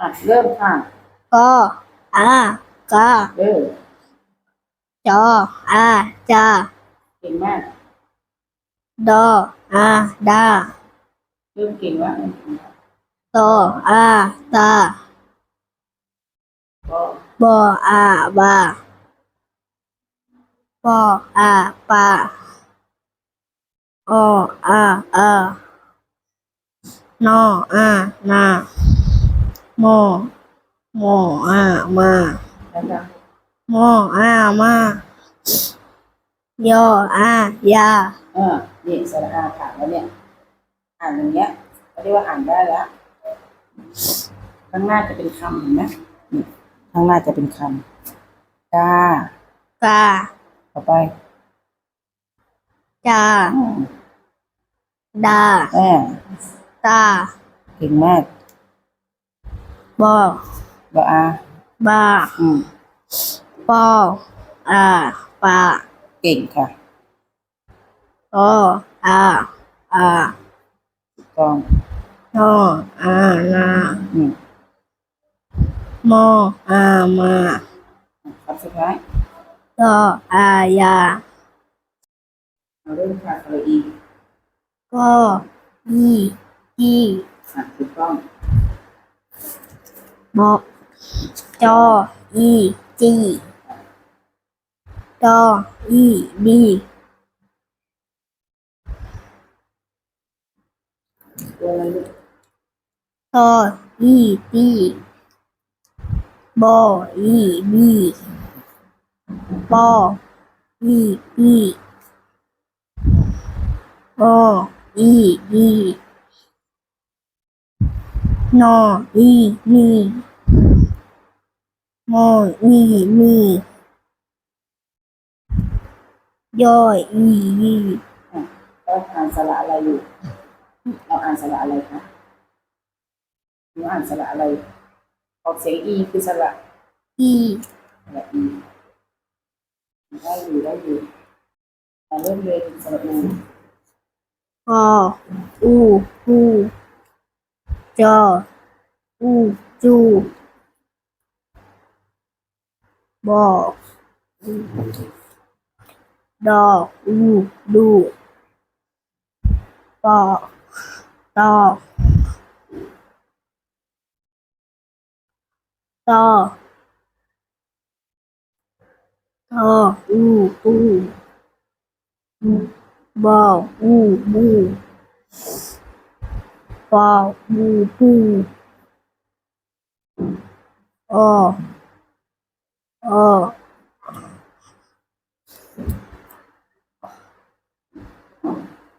อะเริ่มค่ะก็อากาเริ่มจออาจาเก่งมากดออาดาเริ่มเก่งมากโตอาตาก็บออาบาปออาปาออาอานออานา โมโมอามาแล้วนะโมอามายออายาเออนี่สระอาถามแล้วเนี่ย อ่านอย่างเงี้ยเขาเรียกว่าอ่านได้แล้วข้างหน้าจะเป็นคำเห็นไหมข้างหน้าจะเป็นคำกากาต่อไปจาดาแม่ตาเก่งมาก บอบออาบาอืมปออาปาเก่งค่ะโออาอาถูกต้องโนอานาอืมโมอามาคำสุดท้ายโตอายาเราเริ่มค่ะสระอีก็อีอีอะถูกต้อง บอจออีจีตออีดีตออีตีบออีบีปออีปีโออีดี นออีนีมอีมียออียีอะเราอ่านสระอะไรอยู่ เราอ่านสระอะไรคะหนูอ่านสระอะไร ออกเสียงอีคือสระอีสระอีได้อยู่ได้อยู่เราเริ่มเรียนสระอูออูอู จอ อูจูบอดออูดูปอตอตอทออูอูบออูบู ปอบูปูอออ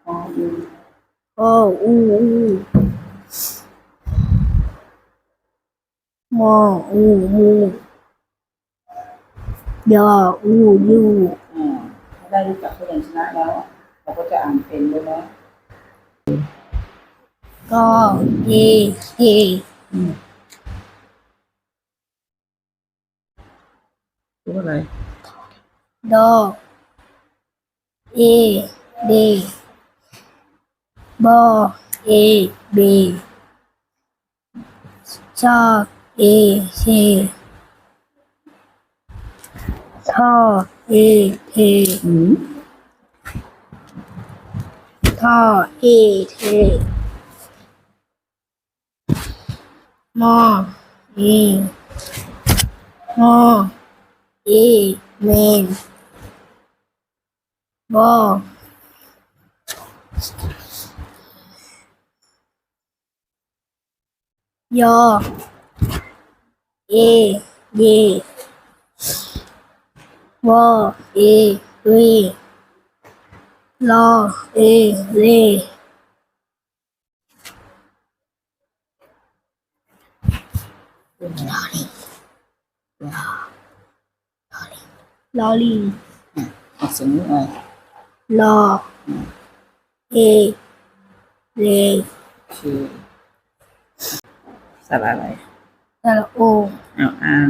ออูโออูอูมออูมูยออูยูได้รู้จักพยัญชนะแล้ว เราก็จะอ่านเป็นด้วยนะ ก็เอเอรู้อะไรดอเอเดบอเอเบชอเอเชทอเอเทอืมท่อเอเท มอเอมอเอเมนบอยอ เอเยวอเอเวรอเอเลลอลิงออกเสียงนี้ไง รอเอเล คือสระอะไร ตะโอ อ้าวอ่าน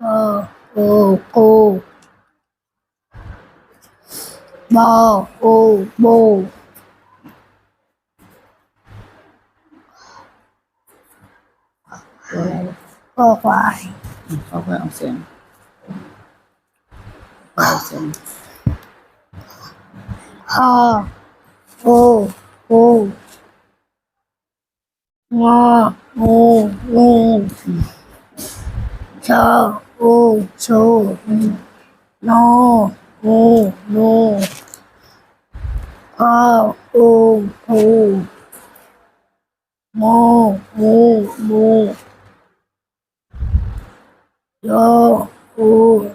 โอโอโกบอโอโบ ตัวอะไร ลูกก็ควายอืมเขาค่อยเอาเสียงเอาเสียงคอกูกูงองูงูชออูชูโนงูนูพ่ออูปูโมงูมูโย อู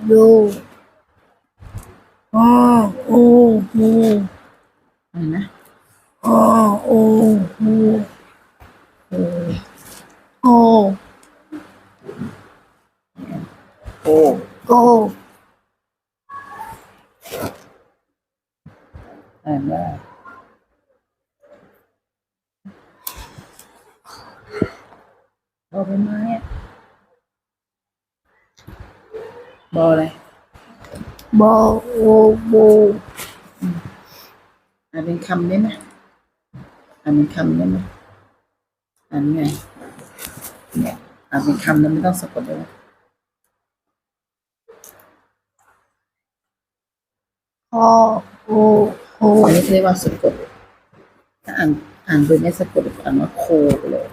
ยูงออูงูอะไรนะโอ้โอ้โอ้ โอ้ โอ้ โอ้ โอ้ อ่านว่า บอใบไม้อะบออะไรโบโอโบอ่านเป็นคำได้ไหมอ่านเป็นคำได้ไหมอ่านไงเนี่ยอ่านเป็นคำแล้วไม่ต้องสะกดเลยนะโอโอโออันนี้เขาเรียกว่าสะกดถ้าอ่านอ่านโดยไม่สะกดอ่านว่าโคไปเลย